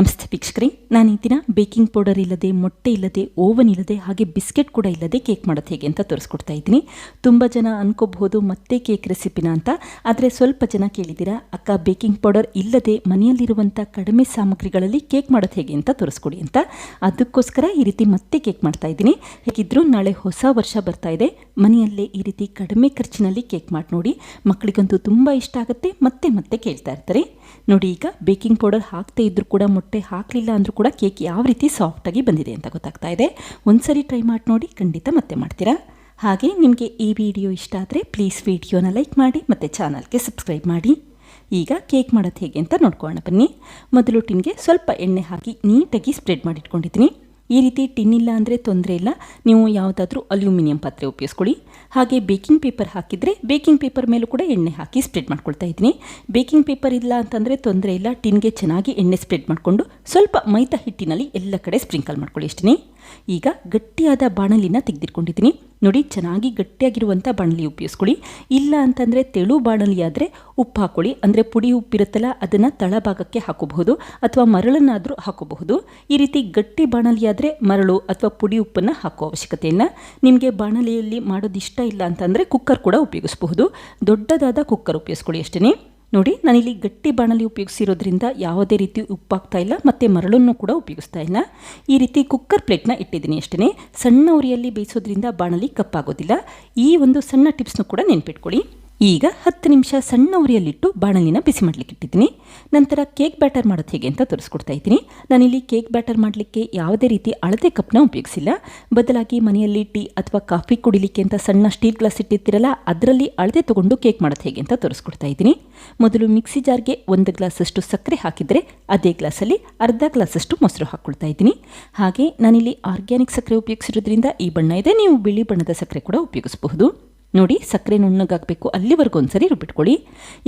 ನಮಸ್ತೆ ವೀಕ್ಷಕರೇ, ನಾನು ಈ ದಿನ ಬೇಕಿಂಗ್ ಪೌಡರ್ ಇಲ್ಲದೆ, ಮೊಟ್ಟೆ ಇಲ್ಲದೆ ಓವನ್ ಇಲ್ಲದೆ, ಹಾಗೆ ಬಿಸ್ಕೆಟ್ ಕೂಡ ಇಲ್ಲದೆ ಕೇಕ್ ಮಾಡೋದು ಹೇಗೆ ಅಂತ ತೋರಿಸ್ಕೊಡ್ತಾ ಇದ್ದೀನಿ. ತುಂಬ ಜನ ಅನ್ಕೋಬಹುದು ಮತ್ತೆ ಕೇಕ್ ರೆಸಿಪಿನ ಅಂತ, ಆದರೆ ಸ್ವಲ್ಪ ಜನ ಕೇಳಿದ್ದೀರಾ, ಅಕ್ಕ ಬೇಕಿಂಗ್ ಪೌಡರ್ ಇಲ್ಲದೆ ಮನೆಯಲ್ಲಿರುವಂಥ ಕಡಿಮೆ ಸಾಮಗ್ರಿಗಳಲ್ಲಿ ಕೇಕ್ ಮಾಡೋದು ಹೇಗೆ ಅಂತ ತೋರಿಸ್ಕೊಡಿ ಅಂತ. ಅದಕ್ಕೋಸ್ಕರ ಈ ರೀತಿ ಮತ್ತೆ ಕೇಕ್ ಮಾಡ್ತಾ ಇದ್ದೀನಿ. ಹೇಗಿದ್ರೂ ನಾಳೆ ಹೊಸ ವರ್ಷ ಬರ್ತಾ ಇದೆ. ಮನೆಯಲ್ಲೇ ಈ ರೀತಿ ಕಡಿಮೆ ಖರ್ಚಿನಲ್ಲಿ ಕೇಕ್ ಮಾಡಿ ನೋಡಿ, ಮಕ್ಕಳಿಗಂತೂ ತುಂಬ ಇಷ್ಟ ಆಗುತ್ತೆ, ಮತ್ತೆ ಮತ್ತೆ ಕೇಳ್ತಾ ಇರ್ತಾರೆ. ನೋಡಿ ಈಗ ಬೇಕಿಂಗ್ ಪೌಡರ್ ಹಾಕ್ತಾ ಇದ್ರೂ ಕೂಡ ಹಾಕಲಿಲ್ಲ ಅಂದರೂ ಕೂಡ ಕೇಕ್ ಯಾವ ರೀತಿ ಸಾಫ್ಟಾಗಿ ಬಂದಿದೆ ಅಂತ ಗೊತ್ತಾಗ್ತಾ ಇದೆ. ಒಂದ್ಸರಿ ಟ್ರೈ ಮಾಡಿ ನೋಡಿ ಖಂಡಿತ ಮತ್ತೆ ಮಾಡ್ತೀರಾ? ಹಾಗೆ ನಿಮಗೆ ಈ ವಿಡಿಯೋ ಇಷ್ಟ ಆದರೆ ಪ್ಲೀಸ್ ವಿಡಿಯೋನ ಲೈಕ್ ಮಾಡಿ ಮತ್ತು ಚಾನಲ್ಗೆ ಸಬ್ಸ್ಕ್ರೈಬ್ ಮಾಡಿ. ಈಗ ಕೇಕ್ ಮಾಡೋದು ಹೇಗೆ ಅಂತ ನೋಡ್ಕೊಳ್ಳೋಣ ಬನ್ನಿ. ಮೊದಲು ಟಿನ್ಗೆ ಸ್ವಲ್ಪ ಎಣ್ಣೆ ಹಾಕಿ ನೀಟಾಗಿ ಸ್ಪ್ರೆಡ್ ಮಾಡಿಟ್ಕೊಂಡಿದ್ದೀನಿ. ಈ ರೀತಿ ಟಿನ್ ಇಲ್ಲ ಅಂದರೆ ತೊಂದರೆ ಇಲ್ಲ. ನೀವು ಯಾವುದಾದ್ರೂ ಅಲ್ಯೂಮಿನಿಯಂ ಪಾತ್ರೆ ಉಪಯೋಗಿಸ್ಕೊಳ್ಳಿ. ಹಾಗೆ ಬೇಕಿಂಗ್ ಪೇಪರ್ ಹಾಕಿದರೆ ಬೇಕಿಂಗ್ ಪೇಪರ್ ಮೇಲೂ ಕೂಡ ಎಣ್ಣೆ ಹಾಕಿ ಸ್ಪ್ರೆಡ್ ಮಾಡ್ಕೊಳ್ತಾ ಇದ್ದೀನಿ. ಬೇಕಿಂಗ್ ಪೇಪರ್ ಇಲ್ಲ ಅಂತಂದರೆ ತೊಂದರೆ ಇಲ್ಲ. ಟಿನ್ಗೆ ಚೆನ್ನಾಗಿ ಎಣ್ಣೆ ಸ್ಪ್ರೆಡ್ ಮಾಡಿಕೊಂಡು ಸ್ವಲ್ಪ ಮೈದಾ ಹಿಟ್ಟಿನಲ್ಲಿ ಎಲ್ಲ ಕಡೆ ಸ್ಪ್ರಿಂಕಲ್ ಮಾಡ್ಕೊಳ್ಳಿ ಇಷ್ಟೇ ಈಗ ಗಟ್ಟಿಯಾದ ಬಾಣಲಿನ ತೆಗೆದಿಟ್ಕೊಂಡಿದ್ದೀನಿ. ನೋಡಿ, ಚೆನ್ನಾಗಿ ಗಟ್ಟಿಯಾಗಿರುವಂಥ ಬಾಣಲಿ ಉಪಯೋಗಿಸ್ಕೊಳ್ಳಿ. ಇಲ್ಲ ಅಂತಂದರೆ ತೆಳು ಬಾಣಲಿ ಆದರೆ ಉಪ್ಪು ಹಾಕ್ಕೊಳ್ಳಿ. ಅಂದರೆ ಪುಡಿ ಉಪ್ಪಿರುತ್ತಲ್ಲ ಅದನ್ನು ತಳಭಾಗಕ್ಕೆ ಹಾಕೋಬಹುದು ಅಥವಾ ಮರಳನ್ನಾದರೂ ಹಾಕೋಬಹುದು. ಈ ರೀತಿ ಗಟ್ಟಿ ಬಾಣಲಿ ಆದರೆ ಮರಳು ಅಥವಾ ಪುಡಿ ಉಪ್ಪನ್ನು ಹಾಕೋ ಅವಶ್ಯಕತೆ ನಿಮಗೆ ಬಾಣಲಿಯಲ್ಲಿ ಮಾಡೋದು ಇಷ್ಟ ಇಲ್ಲ ಅಂತಂದರೆ ಕುಕ್ಕರ್ ಕೂಡ ಉಪಯೋಗಿಸಬಹುದು. ದೊಡ್ಡದಾದ ಕುಕ್ಕರ್ ಉಪಯೋಗಿಸ್ಕೊಳ್ಳಿ ಅಷ್ಟೇ ನೋಡಿ, ನಾನಿಲ್ಲಿ ಗಟ್ಟಿ ಬಾಣಲಿ ಉಪಯೋಗಿಸಿರೋದ್ರಿಂದ ಯಾವುದೇ ರೀತಿ ಉಪ್ಪಾಗ್ತಾ ಇಲ್ಲ, ಮತ್ತು ಮರಳನ್ನು ಕೂಡ ಉಪಯೋಗಿಸ್ತಾ ಇಲ್ಲ. ಈ ರೀತಿ ಕುಕ್ಕರ್ ಪ್ಲೇಟ್ನ ಇಟ್ಟಿದ್ದೀನಿ ಅಷ್ಟೇ ಸಣ್ಣ ಉರಿಯಲ್ಲಿ ಬೇಯಿಸೋದ್ರಿಂದ ಬಾಣಲಿ ಕಪ್ಪಾಗೋದಿಲ್ಲ. ಈ ಒಂದು ಸಣ್ಣ ಟಿಪ್ಸ್ನೂ ಕೂಡ ನೆನ್ಪಿಟ್ಕೊಳ್ಳಿ. ಈಗ ಹತ್ತು ನಿಮಿಷ ಸಣ್ಣ ಉರಿಯಲ್ಲಿಟ್ಟು ಬಾಣಲಿನ ಬಿಸಿ ಮಾಡಲಿಕ್ಕೆ ಇಟ್ಟಿದ್ದೀನಿ. ನಂತರ ಕೇಕ್ ಬ್ಯಾಟರ್ ಮಾಡೋದು ಹೇಗೆ ಅಂತ ತೋರಿಸ್ಕೊಡ್ತಾ ಇದ್ದೀನಿ. ನಾನಿಲ್ಲಿ ಕೇಕ್ ಬ್ಯಾಟರ್ ಮಾಡಲಿಕ್ಕೆ ಯಾವುದೇ ರೀತಿ ಅಳತೆ ಕಪ್ನ ಉಪಯೋಗಿಸಿಲ್ಲ. ಬದಲಾಗಿ ಮನೆಯಲ್ಲಿ ಟೀ ಅಥವಾ ಕಾಫಿ ಕುಡಿಲಿಕ್ಕೆ ಅಂತ ಸಣ್ಣ ಸ್ಟೀಲ್ ಗ್ಲಾಸ್ ಇಟ್ಟಿರ್ತೀರಲ್ಲ, ಅದರಲ್ಲಿ ಅಳತೆ ತೊಗೊಂಡು ಕೇಕ್ ಮಾಡೋದು ಹೇಗೆ ಅಂತ ತೋರಿಸ್ಕೊಡ್ತಾ ಇದ್ದೀನಿ. ಮೊದಲು ಮಿಕ್ಸಿ ಜಾರ್ಗೆ ಒಂದು ಗ್ಲಾಸಷ್ಟು ಸಕ್ಕರೆ ಹಾಕಿದರೆ ಅದೇ ಗ್ಲಾಸಲ್ಲಿ ಅರ್ಧ ಗ್ಲಾಸಷ್ಟು ಮೊಸರು ಹಾಕ್ಕೊಳ್ತಾ ಇದ್ದೀನಿ. ಹಾಗೆ ನಾನಿಲ್ಲಿ ಆರ್ಗ್ಯಾನಿಕ್ ಸಕ್ಕರೆ ಉಪಯೋಗಿಸಿರೋದ್ರಿಂದ ಈ ಬಣ್ಣ ಇದೆ, ನೀವು ಬಿಳಿ ಬಣ್ಣದ ಸಕ್ಕರೆ ಕೂಡ ಉಪಯೋಗಿಸಬಹುದು. ನೋಡಿ ಸಕ್ಕರೆ ನುಣ್ಣಗಾಗಬೇಕು ಅಲ್ಲಿವರೆಗೂ ಒಂದ್ಸರಿ ರುಬ್ಬಿಟ್ಕೊಳ್ಳಿ.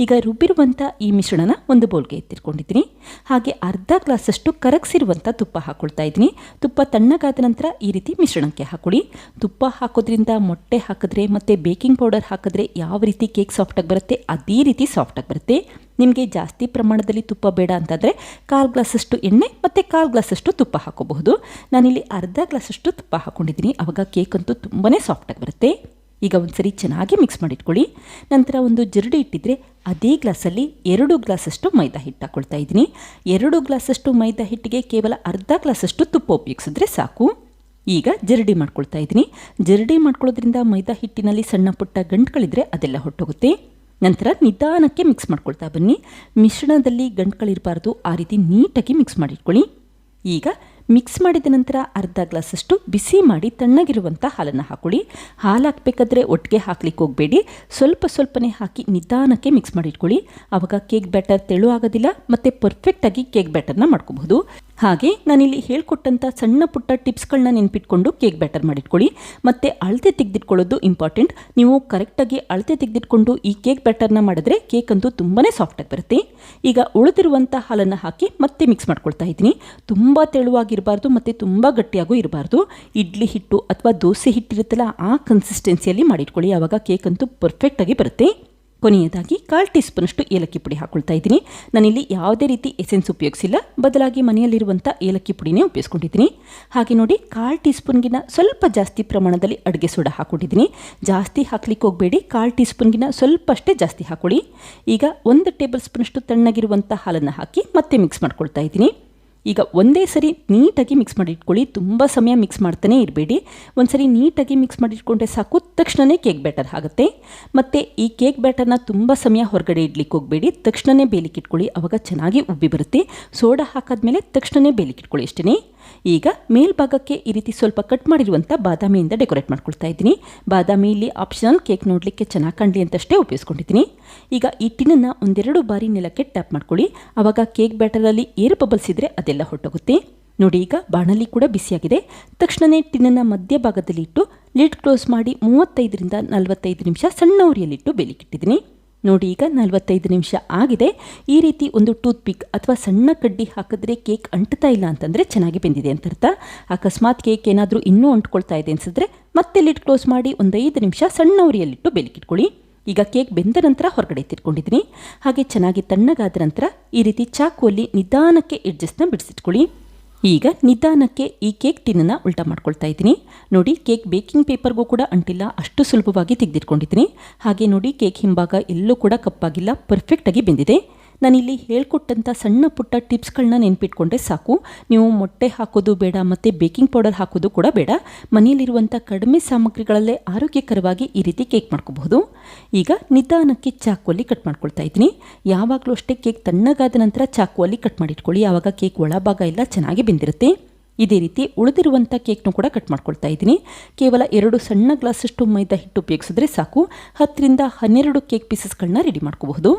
ಈಗ ರುಬ್ಬಿರುವಂಥ ಈ ಮಿಶ್ರಣನ ಒಂದು ಬೌಲ್ಗೆ ಎತ್ತಿಟ್ಕೊಂಡಿದ್ದೀನಿ. ಹಾಗೆ ಅರ್ಧ ಗ್ಲಾಸಷ್ಟು ಕರಗಿಸಿರುವಂಥ ತುಪ್ಪ ಹಾಕ್ಕೊಳ್ತಾ ಇದ್ದೀನಿ. ತುಪ್ಪ ತಣ್ಣಗಾದ ನಂತರ ಈ ರೀತಿ ಮಿಶ್ರಣಕ್ಕೆ ಹಾಕೊಳ್ಳಿ. ತುಪ್ಪ ಹಾಕೋದ್ರಿಂದ ಮೊಟ್ಟೆ ಹಾಕಿದ್ರೆ ಮತ್ತು ಬೇಕಿಂಗ್ ಪೌಡರ್ ಹಾಕಿದ್ರೆ ಯಾವ ರೀತಿ ಕೇಕ್ ಸಾಫ್ಟಾಗಿ ಬರುತ್ತೆ ಅದೇ ರೀತಿ ಸಾಫ್ಟಾಗಿ ಬರುತ್ತೆ. ನಿಮಗೆ ಜಾಸ್ತಿ ಪ್ರಮಾಣದಲ್ಲಿ ತುಪ್ಪ ಬೇಡ ಅಂತಂದರೆ ಕಾಲು ಗ್ಲಾಸಷ್ಟು ಎಣ್ಣೆ ಮತ್ತು ಕಾಲು ಗ್ಲಾಸಷ್ಟು ತುಪ್ಪ ಹಾಕೋಬಹುದು. ನಾನಿಲ್ಲಿ ಅರ್ಧ ಗ್ಲಾಸಷ್ಟು ತುಪ್ಪ ಹಾಕ್ಕೊಂಡಿದ್ದೀನಿ ಆವಾಗ ಕೇಕ್ ಅಂತೂ ತುಂಬಾ ಸಾಫ್ಟಾಗಿ ಬರುತ್ತೆ. ಈಗ ಒಂದು ಸರಿ ಚೆನ್ನಾಗಿ ಮಿಕ್ಸ್ ಮಾಡಿಟ್ಕೊಳ್ಳಿ. ನಂತರ ಒಂದು ಜರಡಿ ಇಟ್ಟಿದ್ರೆ ಅದೇ ಗ್ಲಾಸಲ್ಲಿ ಎರಡು ಗ್ಲಾಸಷ್ಟು ಮೈದಾ ಹಿಟ್ಟು ಹಾಕ್ಕೊಳ್ತಾ ಇದ್ದೀನಿ. ಎರಡು ಗ್ಲಾಸಷ್ಟು ಮೈದಾ ಹಿಟ್ಟಿಗೆ ಕೇವಲ ಅರ್ಧ ಗ್ಲಾಸಷ್ಟು ತುಪ್ಪ ಉಪಯೋಗಿಸಿದ್ರೆ ಸಾಕು. ಈಗ ಜರಡಿ ಮಾಡ್ಕೊಳ್ತಾ ಇದ್ದೀನಿ. ಜರಡಿ ಮಾಡ್ಕೊಳ್ಳೋದ್ರಿಂದ ಮೈದಾ ಹಿಟ್ಟಿನಲ್ಲಿ ಸಣ್ಣ ಪುಟ್ಟ ಗಂಟುಗಳಿದ್ರೆ ಅದೆಲ್ಲ ಹೊಟ್ಟೋಗುತ್ತೆ ನಂತರ ನಿಧಾನಕ್ಕೆ ಮಿಕ್ಸ್ ಮಾಡ್ಕೊಳ್ತಾ ಬನ್ನಿ. ಮಿಶ್ರಣದಲ್ಲಿ ಗಂಟುಗಳಿರಬಾರ್ದು ಆ ರೀತಿ ನೀಟಾಗಿ ಮಿಕ್ಸ್ ಮಾಡಿಟ್ಕೊಳ್ಳಿ. ಈಗ ಮಿಕ್ಸ್ ಮಾಡಿದ ನಂತರ ಅರ್ಧ ಗ್ಲಾಸಷ್ಟು ಬಿಸಿ ಮಾಡಿ ತಣ್ಣಗಿರುವಂಥ ಹಾಲನ್ನು ಹಾಕೊಳ್ಳಿ. ಹಾಲು ಹಾಕಬೇಕಾದ್ರೆ ಒಟ್ಟಿಗೆ ಹಾಕ್ಲಿಕ್ಕೆ ಹೋಗಬೇಡಿ. ಸ್ವಲ್ಪ ಸ್ವಲ್ಪನೇ ಹಾಕಿ ನಿಧಾನಕ್ಕೆ ಮಿಕ್ಸ್ ಮಾಡಿಟ್ಕೊಳ್ಳಿ ಆವಾಗ ಕೇಕ್ ಬ್ಯಾಟರ್ ತೆಳು ಆಗೋದಿಲ್ಲ ಮತ್ತು ಪರ್ಫೆಕ್ಟಾಗಿ ಕೇಕ್ ಬ್ಯಾಟರ್ನ ಮಾಡ್ಕೋಬಹುದು. ಹಾಗೆ ನಾನಿಲ್ಲಿ ಹೇಳ್ಕೊಟ್ಟಂಥ ಸಣ್ಣ ಪುಟ್ಟ ಟಿಪ್ಸ್ಗಳನ್ನ ನೆನ್ಪಿಟ್ಕೊಂಡು ಕೇಕ್ ಬ್ಯಾಟರ್ ಮಾಡಿಟ್ಕೊಳ್ಳಿ. ಮತ್ತು ಅಳತೆ ತೆಗೆದಿಟ್ಕೊಳ್ಳೋದು ಇಂಪಾರ್ಟೆಂಟ್. ನೀವು ಕರೆಕ್ಟಾಗಿ ಅಳತೆ ತೆಗೆದಿಟ್ಕೊಂಡು ಈ ಕೇಕ್ ಬ್ಯಾಟರ್ನ ಮಾಡಿದ್ರೆ ಕೇಕ್ ಅಂತೂ ತುಂಬಾ ಸಾಫ್ಟಾಗಿ ಬರುತ್ತೆ. ಈಗ ಉಳಿದಿರುವಂಥ ಹಾಲನ್ನು ಹಾಕಿ ಮತ್ತೆ ಮಿಕ್ಸ್ ಮಾಡ್ಕೊಳ್ತಾ ಇದ್ದೀನಿ. ತುಂಬ ತೆಳುವಾಗಿರಬಾರ್ದು ಮತ್ತು ತುಂಬ ಗಟ್ಟಿಯಾಗೂ ಇರಬಾರ್ದು. ಇಡ್ಲಿ ಹಿಟ್ಟು ಅಥವಾ ದೋಸೆ ಹಿಟ್ಟಿರುತ್ತಲ್ಲ ಆ ಕನ್ಸಿಸ್ಟೆನ್ಸಿಯಲ್ಲಿ ಮಾಡಿಟ್ಕೊಳ್ಳಿ. ಆವಾಗ ಕೇಕ್ ಅಂತೂ ಪರ್ಫೆಕ್ಟಾಗಿ ಬರುತ್ತೆ. ಕೊನೆಯದಾಗಿ ಕಾಲ್ ಟೀ ಸ್ಪೂನಷ್ಟು ಏಲಕ್ಕಿ ಪುಡಿ ಹಾಕೊಳ್ತಾ ಇದ್ದೀನಿ. ನಾನಿಲ್ಲಿ ಯಾವುದೇ ರೀತಿ ಎಸೆನ್ಸ್ ಉಪಯೋಗಿಸಿಲ್ಲ. ಬದಲಾಗಿ ಮನೆಯಲ್ಲಿರುವಂಥ ಏಲಕ್ಕಿ ಪುಡಿನೇ ಉಪಯೋಗಿಸ್ಕೊಂಡಿದ್ದೀನಿ. ಹಾಗೆ ನೋಡಿ, ಕಾಲ್ ಟೀ ಸ್ಪೂನ್ಗಿನ ಸ್ವಲ್ಪ ಜಾಸ್ತಿ ಪ್ರಮಾಣದಲ್ಲಿ ಅಡುಗೆ ಸೋಡಾ ಹಾಕ್ಕೊಂಡಿದ್ದೀನಿ. ಜಾಸ್ತಿ ಹಾಕ್ಲಿಕ್ಕೆ ಹೋಗಬೇಡಿ. ಕಾಲ್ ಟೀ ಸ್ಪೂನ್ಗಿನ ಸ್ವಲ್ಪ ಅಷ್ಟೇ ಜಾಸ್ತಿ ಹಾಕೊಳ್ಳಿ. ಈಗ ಒಂದು ಟೇಬಲ್ ಸ್ಪೂನಷ್ಟು ತಣ್ಣಗಿರುವಂಥ ಹಾಲನ್ನು ಹಾಕಿ ಮತ್ತೆ ಮಿಕ್ಸ್ ಮಾಡ್ಕೊಳ್ತಾ ಇದ್ದೀನಿ. ಈಗ ಒಂದೇ ಸರಿ ನೀಟಾಗಿ ಮಿಕ್ಸ್ ಮಾಡಿ ಇಟ್ಕೊಳ್ಳಿ ತುಂಬ ಸಮಯ ಮಿಕ್ಸ್ ಮಾಡ್ತಾನೆ ಇರಬೇಡಿ. ಒಂದು ಸರಿ ನೀಟಾಗಿ ಮಿಕ್ಸ್ ಮಾಡಿಟ್ಕೊಂಡ್ರೆ ಸಾಕು. ತಕ್ಷಣವೇ ಕೇಕ್ ಬ್ಯಾಟರ್ ಆಗುತ್ತೆ. ಮತ್ತು ಈ ಕೇಕ್ ಬ್ಯಾಟರ್ನ ತುಂಬ ಸಮಯ ಹೊರಗಡೆ ಇಡ್ಲಿಕ್ಕೆ ಹೋಗಬೇಡಿ. ತಕ್ಷಣವೇ ಬೇಲಿಕ್ಕೆ ಇಟ್ಕೊಳ್ಳಿ. ಆವಾಗ ಚೆನ್ನಾಗಿ ಉಬ್ಬಿ ಬರುತ್ತೆ. ಸೋಡಾ ಹಾಕಾದ್ಮೇಲೆ ತಕ್ಷಣವೇ ಬೇಲಿಕ್ಕೆ ಇಟ್ಕೊಳ್ಳಿ ಅಷ್ಟೇ ಈಗ ಮೇಲ್ಭಾಗಕ್ಕೆ ಈ ರೀತಿ ಸ್ವಲ್ಪ ಕಟ್ ಮಾಡಿರುವಂಥ ಬಾದಾಮಿಯಿಂದ ಡೆಕೋರೇಟ್ ಮಾಡ್ಕೊಳ್ತಾ ಇದ್ದೀನಿ. ಬಾದಾಮಿ ಇಲ್ಲಿ ಆಪ್ಷನಲ್ ಕೇಕ್ ನೋಡಲಿಕ್ಕೆ ಚೆನ್ನಾಗಿ ಕಾಣಲಿ ಅಂತಷ್ಟೇ ಉಪಯೋಗಿಸ್ಕೊಂಡಿದ್ದೀನಿ. ಈಗ ಈ ಟಿನ್ನನ್ನ ಒಂದೆರಡು ಬಾರಿ ನೆಲಕ್ಕೆ ಟ್ಯಾಪ್ ಮಾಡ್ಕೊಳ್ಳಿ. ಆವಾಗ ಕೇಕ್ ಬ್ಯಾಟರಲ್ಲಿ ಏರ್ ಬಬಲ್ಸ್ ಇದ್ದರೆ ಅದೆಲ್ಲ ಹೊಟ್ಟೋಗುತ್ತೆ ನೋಡಿ, ಈಗ ಬಾಣಲಿ ಕೂಡ ಬಿಸಿಯಾಗಿದೆ. ತಕ್ಷಣವೇ ಟಿನ್ನನ್ನು ಮಧ್ಯಭಾಗದಲ್ಲಿ ಇಟ್ಟು ಲಿಡ್ ಕ್ಲೋಸ್ ಮಾಡಿ ಮೂವತ್ತೈದರಿಂದ ನಲವತ್ತೈದು ನಿಮಿಷ ಸಣ್ಣ ಉರಿಯಲ್ಲಿಟ್ಟು ಬೇಲಿಕ್ಕಿಟ್ಟಿದ್ದೀನಿ ನೋಡಿ ಈಗ ನಲವತ್ತೈದು ನಿಮಿಷ ಆಗಿದೆ. ಈ ರೀತಿ ಒಂದು ಟೂತ್ ಪಿಕ್ ಅಥವಾ ಸಣ್ಣ ಕಡ್ಡಿ ಹಾಕಿದ್ರೆ ಕೇಕ್ ಅಂಟ್ತಾ ಇಲ್ಲ ಅಂತಂದರೆ ಚೆನ್ನಾಗಿ ಬೆಂದಿದೆ ಅಂತ ಅರ್ಥ. ಅಕಸ್ಮಾತ್ ಕೇಕ್ ಏನಾದರೂ ಇನ್ನೂ ಅಂಟ್ಕೊಳ್ತಾ ಇದೆ ಅನಿಸಿದ್ರೆ ಮತ್ತೆ ಲಿಡ್ ಕ್ಲೋಸ್ ಮಾಡಿ ಒಂದು ಐದು ನಿಮಿಷ ಸಣ್ಣ ಉರಿಯಲ್ಲಿಟ್ಟು ಬೆಲಿಕಿಟ್ಕೊಳ್ಳಿ. ಈಗ ಕೇಕ್ ಬೆಂದ ನಂತರ ಹೊರಗಡೆ ತಿರ್ಕೊಂಡಿದ್ದೀನಿ ಹಾಗೆ ಚೆನ್ನಾಗಿ ತಣ್ಣಗಾದ ನಂತರ ಈ ರೀತಿ ಚಾಕುವಲ್ಲಿ ನಿಧಾನಕ್ಕೆ ಎಡ್ಜಸ್ಟ್ನ ಬಿಡಿಸಿಟ್ಕೊಳ್ಳಿ. ಈಗ ನಿಧಾನಕ್ಕೆ ಈ ಕೇಕ್ ಟಿನ್ನನ್ನು ಉಲ್ಟಾ ಮಾಡ್ಕೊಳ್ತಾ ಇದ್ದೀನಿ. ನೋಡಿ, ಕೇಕ್ ಬೇಕಿಂಗ್ ಪೇಪರ್ಗೂ ಕೂಡ ಅಂಟಿಲ್ಲ, ಅಷ್ಟು ಸುಲಭವಾಗಿ ತೆಗೆದಿಟ್ಕೊಂಡಿದ್ದೀನಿ. ಹಾಗೆ ನೋಡಿ, ಕೇಕ್ ಹಿಂಭಾಗ ಎಲ್ಲೂ ಕೂಡ ಕಪ್ಪಾಗಿಲ್ಲ ಪರ್ಫೆಕ್ಟಾಗಿ ಬೆಂದಿದೆ. ನಾನಿಲ್ಲಿ ಹೇಳ್ಕೊಟ್ಟಂಥ ಸಣ್ಣ ಪುಟ್ಟ ಟಿಪ್ಸ್ಗಳನ್ನ ನೆನ್ಪಿಟ್ಕೊಂಡ್ರೆ ಸಾಕು. ನೀವು ಮೊಟ್ಟೆ ಹಾಕೋದು ಬೇಡ, ಮತ್ತು ಬೇಕಿಂಗ್ ಪೌಡರ್ ಹಾಕೋದು ಕೂಡ ಬೇಡ. ಮನೆಯಲ್ಲಿರುವಂಥ ಕಡಿಮೆ ಸಾಮಗ್ರಿಗಳಲ್ಲೇ ಆರೋಗ್ಯಕರವಾಗಿ ಈ ರೀತಿ ಕೇಕ್ ಮಾಡ್ಕೋಬಹುದು. ಈಗ ನಿಧಾನಕ್ಕೆ ಚಾಕುವಲ್ಲಿ ಕಟ್ ಮಾಡ್ಕೊಳ್ತಾ ಇದ್ದೀನಿ. ಯಾವಾಗಲೂ ಅಷ್ಟೇ ಕೇಕ್ ತಣ್ಣಗಾದ ನಂತರ ಚಾಕುವಲ್ಲಿ ಕಟ್ ಮಾಡಿಟ್ಕೊಳ್ಳಿ. ಆವಾಗ ಕೇಕ್ ಒಳಭಾಗ ಎಲ್ಲ ಚೆನ್ನಾಗಿ ಬೆಂದಿರುತ್ತೆ. ಇದೇ ರೀತಿ ಉಳಿದಿರುವಂಥ ಕೇಕ್ನು ಕೂಡ ಕಟ್ ಮಾಡ್ಕೊಳ್ತಾ ಇದ್ದೀನಿ. ಕೇವಲ ಎರಡು ಸಣ್ಣ ಗ್ಲಾಸಷ್ಟು ಮೈದಾ ಹಿಟ್ಟು ಉಪಯೋಗಿಸಿದ್ರೆ ಸಾಕು. ಹತ್ತರಿಂದ ಹನ್ನೆರಡು ಕೇಕ್ ಪೀಸಸ್ಗಳನ್ನ ರೆಡಿ ಮಾಡ್ಕೋಬಹುದು.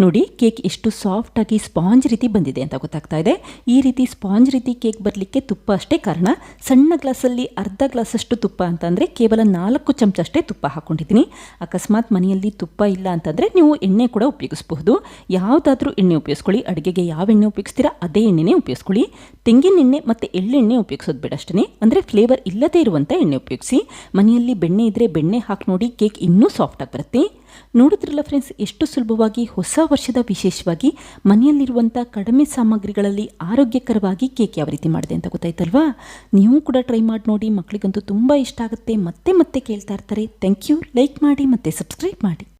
ನೋಡಿ, ಕೇಕ್ ಎಷ್ಟು ಸಾಫ್ಟಾಗಿ ಸ್ಪಾಂಜ್ ರೀತಿ ಬಂದಿದೆ ಅಂತ ಗೊತ್ತಾಗ್ತಾ ಇದೆ. ಈ ರೀತಿ ಸ್ಪಾಂಜ್ ರೀತಿ ಕೇಕ್ ಬರಲಿಕ್ಕೆ ತುಪ್ಪ ಅಷ್ಟೇ ಕಾರಣ, ಸಣ್ಣ ಗ್ಲಾಸಲ್ಲಿ ಅರ್ಧ ಗ್ಲಾಸಷ್ಟು ತುಪ್ಪ ಅಂತಂದರೆ ಕೇವಲ ನಾಲ್ಕು ಚಮಚ ಅಷ್ಟೇ ತುಪ್ಪ ಹಾಕ್ಕೊಂಡಿದ್ದೀನಿ ಅಕಸ್ಮಾತ್ ಮನೆಯಲ್ಲಿ ತುಪ್ಪ ಇಲ್ಲ ಅಂತಂದರೆ ನೀವು ಎಣ್ಣೆ ಕೂಡ ಉಪಯೋಗಿಸಬಹುದು. ಯಾವುದಾದ್ರೂ ಎಣ್ಣೆ ಉಪಯೋಗಿಸ್ಕೊಳ್ಳಿ, ಅಡುಗೆಗೆ ಯಾವ ಎಣ್ಣೆ ಉಪಯೋಗಿಸ್ತೀರಾ ಅದೇ ಎಣ್ಣೆನೇ ಉಪಯೋಗಿಸ್ಕೊಳ್ಳಿ. ತೆಂಗಿನ ಎಣ್ಣೆ ಮತ್ತು ಎಳ್ಳೆಣ್ಣೆ ಉಪಯೋಗಿಸೋದು ಬೇಡ ಅಷ್ಟೇ ಅಂದರೆ ಫ್ಲೇವರ್ ಇಲ್ಲದೇ ಇರುವಂಥ ಎಣ್ಣೆ ಉಪಯೋಗಿಸಿ. ಮನೆಯಲ್ಲಿ ಬೆಣ್ಣೆ ಇದ್ದರೆ ಬೆಣ್ಣೆ ಹಾಕಿ ನೋಡಿ ಕೇಕ್ ಇನ್ನೂ ಸಾಫ್ಟಾಗಿ ಬರುತ್ತೆ. ನೋಡಿದ್ರಲ್ಲ ಫ್ರೆಂಡ್ಸ್ ಎಷ್ಟು ಸುಲಭವಾಗಿ ಹೊಸ ವರ್ಷದ ವಿಶೇಷವಾಗಿ ಮನೆಯಲ್ಲಿರುವಂಥ ಕಡಿಮೆ ಸಾಮಗ್ರಿಗಳಲ್ಲಿ ಆರೋಗ್ಯಕರವಾಗಿ ಕೇಕ್ ಯಾವ ರೀತಿ ಮಾಡಿದೆ ಅಂತ ಗೊತ್ತಾಯ್ತಲ್ವಾ? ನೀವು ಕೂಡ ಟ್ರೈ ಮಾಡಿ ನೋಡಿ ಮಕ್ಕಳಿಗಂತೂ ತುಂಬ ಇಷ್ಟ ಆಗುತ್ತೆ. ಮತ್ತೆ ಮತ್ತೆ ಕೇಳ್ತಾ ಇರ್ತಾರೆ. ಥ್ಯಾಂಕ್ ಯು ಲೈಕ್ ಮಾಡಿ, ಮತ್ತು ಸಬ್ಸ್ಕ್ರೈಬ್ ಮಾಡಿ.